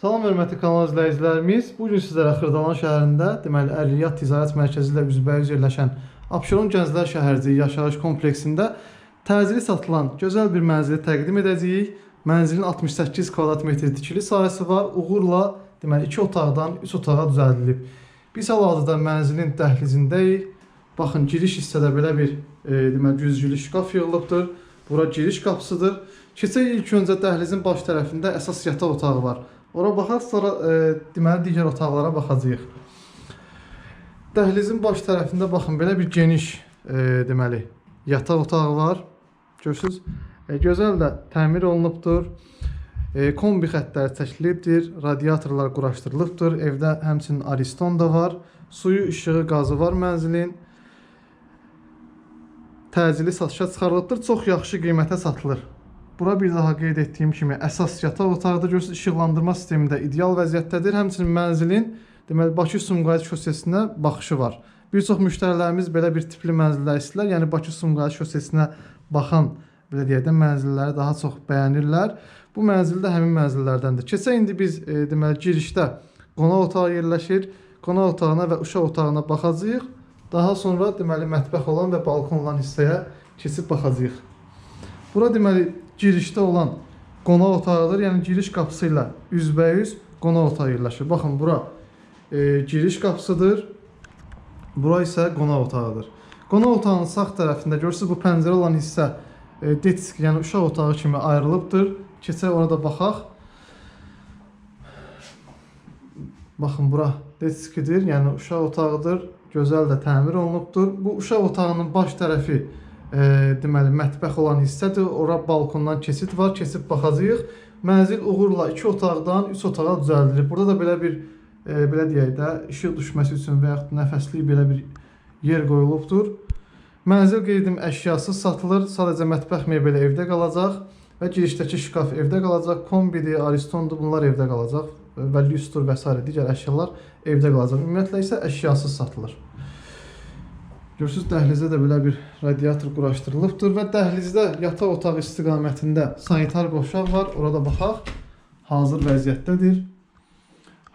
Salam hörmətli kanal izləyicilərimiz. Bu gün sizlərə Xırdalan şəhərində, deməli Ər-Riyad Ticarət Mərkəzi ilə üzbəüz yerləşən Abşeron Gənclər Şəhərciyi yaşayış kompleksində təcili satılan gözəl bir mənzili təqdim edəcəyik. Mənzilin 68 kvadrat metr tikili sahəsi var. Uğurla deməli 2 otaqdan 3 otağa düzəldilib. Biz hal-hazırda mənzilin dəhlizindəyik. Baxın giriş hissədə belə bir e, deməli güzgülü şkaf yığılıbdır. Bura giriş qapısıdır. Keçək ilk öncə dəhlizin baş tərəfində əsas yataq otağı var. Ora baxaq, sonra e, deməli digər otaqlara baxacağıq. Dəhlizin baş tərəfində baxın belə bir geniş e, deməli yataq otağı var. Görürsüz? E, gözəl də təmir olunubdur. E, kombi xəttləri çəkilibdir, radiatorlar quraşdırılıbdır. Evdə həmçinin Ariston da var. Suyu, işığı, qazı var mənzilin. Təcili satışa çıxarılıbdır. Çox yaxşı qiymətə satılır. Bura bir daha qeyd etdiyim kimi əsas yataq otağıdır. Görürsüz işıqlandırma sistemi də ideal vəziyyətdədir. Həmçinin mənzilin deməli Bakı-Sumqayıt şosesinə baxışı var. Bir çox müştərilərimiz belə bir tipli mənzillər istəyirlər. Yəni Bakı-Sumqayıt şosesinə baxan belə deyək də mənzilləri daha çox bəyənirlər. Bu mənzil də həmin mənzillərdəndir. Keçək indi biz e, deməli girişdə qonaq otağı yerləşir. Qonaq otağına və uşaq otağına baxacağıq. Daha sonra deməli mətbəx olan və balkon olan hissəyə keçib baxacağıq. Bura deməli girişdə olan qonaq otağıdır. Yəni giriş qapısı ilə üzbəüz qonaq otağı yerləşir. Baxın bura e, giriş qapısıdır. Bura isə qonaq otağıdır. Qonaq otağının sağ tərəfində görürsüz bu pəncərə olan hissə e, detisk, yəni uşaq otağı kimi ayrılıbdır. Keçək orada baxaq. Baxın bura detiskidir, yəni uşaq otağıdır. Gözəl də təmir olunubdur. Bu uşaq otağının baş tərəfi e, deməli mətbəx olan hissədir. Ora balkondan keçid var. Keçib baxacağıq. Mənzil uğurla 2 otaqdan 3 otağa düzəldilib. Burada da belə bir e, belə deyək də işıq düşməsi üçün və yaxud nəfəslik belə bir yer qoyulubdur. Mənzil qeydim əşyasız satılır. Sadəcə mətbəx mebeli evdə qalacaq və girişdəki şkaf evdə qalacaq. Kombidir, Aristondur, bunlar evdə qalacaq və lüstr və s. digər əşyalar evdə qalacaq. Ümumiyyətlə isə əşyasız satılır. Görürsüz dəhlizdə də belə bir radiator quraşdırılıbdır və dəhlizdə yataq otağı istiqamətində sanitar qovşaq var. Orada baxaq. Hazır vəziyyətdədir.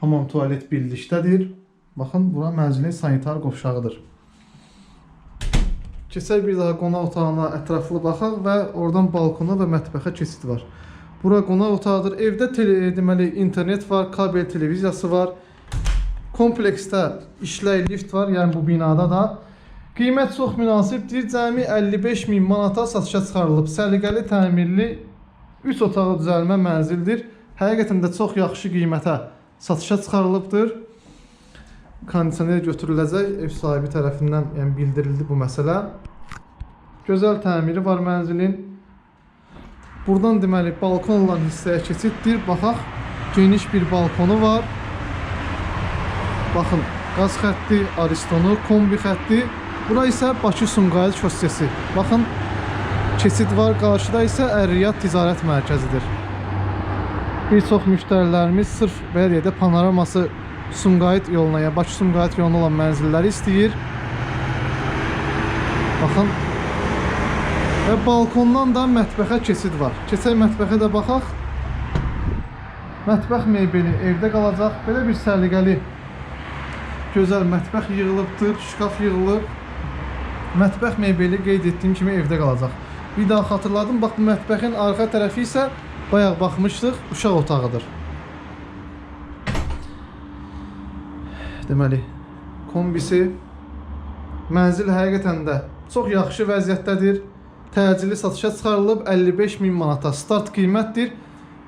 Hamam tualet birlikdədir. Baxın, bura mənzilin sanitar qovşağıdır. Keçək bir daha qonaq otağına ətraflı baxaq və oradan balkona və mətbəxə keçid var. Bura qonaq otağıdır. Evdə tele, deməli internet var, kabel televiziyası var. Kompleksdə işlək lift var, yəni bu binada da. Qiymət çox münasibdir. Cəmi 55 min manata satışa çıxarılıb. Səliqəli təmirli 3 otağı düzəlmə mənzildir. Həqiqətən də çox yaxşı qiymətə satışa çıxarılıbdır. Kondisioner götürüləcək ev sahibi tərəfindən yəni bildirildi bu məsələ. Gözəl təmiri var mənzilin. Buradan deməli balkon olan hissəyə keçiddir. Baxaq, geniş bir balkonu var. Baxın, qaz xətti, Aristonu, kombi xətti. Bura isə Bakı-Sumqayıt şossesi. Baxın, keçid var, qarşıda isə Ər-Riyad Ticarət Mərkəzidir. Bir çox müştərilərimiz sırf belə deyək də panoraması Sumqayıt yoluna, ya Bakı-Sumqayıt yoluna olan mənzilləri istəyir. Baxın. Və balkondan da mətbəxə keçid var. Keçək mətbəxə də baxaq. Mətbəx mebeli evdə qalacaq. Belə bir səliqəli gözəl mətbəx yığılıbdır, şkaf yığılıb. Mətbəx mebeli qeyd etdiyim kimi evdə qalacaq. Bir daha xatırladım, bax bu mətbəxin arxa tərəfi isə bayaq baxmışdıq, uşaq otağıdır. Deməli, kombisi mənzil həqiqətən də çox yaxşı vəziyyətdədir. Təcili satışa çıxarılıb 55 min manata start qiymətdir.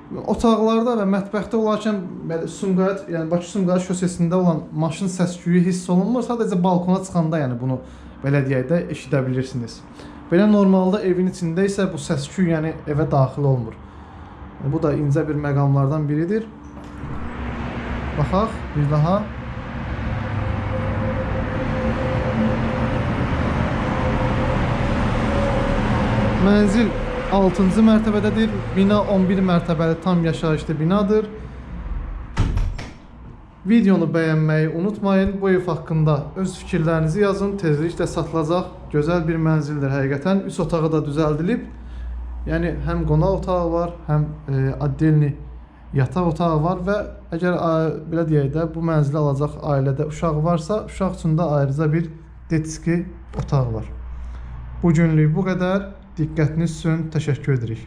Otaqlarda və mətbəxdə olarkən belə Sumqayıt, yəni Bakı Sumqayıt şosesində olan maşın səs-küyü hiss olunmur. Sadəcə balkona çıxanda yəni bunu belə deyək də eşidə bilirsiniz. Belə normalda evin içində isə bu səs-küy yəni evə daxil olmur. Bu da incə bir məqamlardan biridir. Baxaq bir daha. Mənzil 6-cı mərtəbədədir. Bina 11 mərtəbəli tam yaşayışlı binadır. Videonu bəyənməyi unutmayın. Bu ev haqqında öz fikirlərinizi yazın. Tezliklə satılacaq gözəl bir mənzildir həqiqətən. 3 otağı da düzəldilib. Yəni həm qonaq otağı var, həm e, addelni yataq otağı var və əgər a- belə deyək də bu mənzili alacaq ailədə uşaq varsa, uşaq üçün də ayrıca bir detski otaq var. Bu günlük bu qədər. Diqqətiniz üçün təşəkkür edirik.